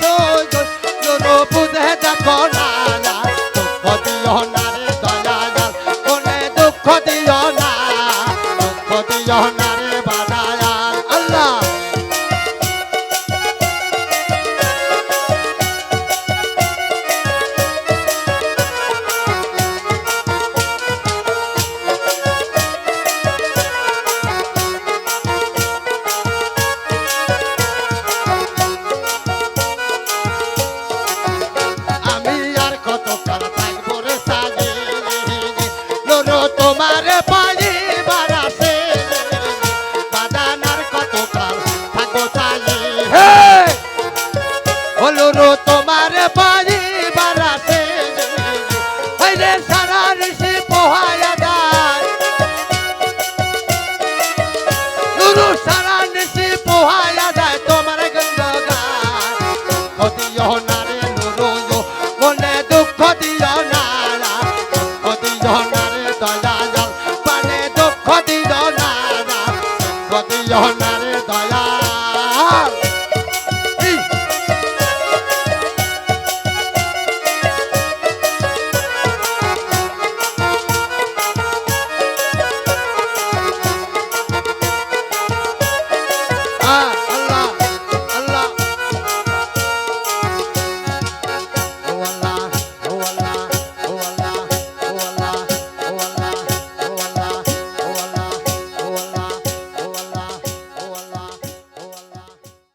শোন লোরো বুঝে দেখো না, না কদিও না রে দয়া Ah!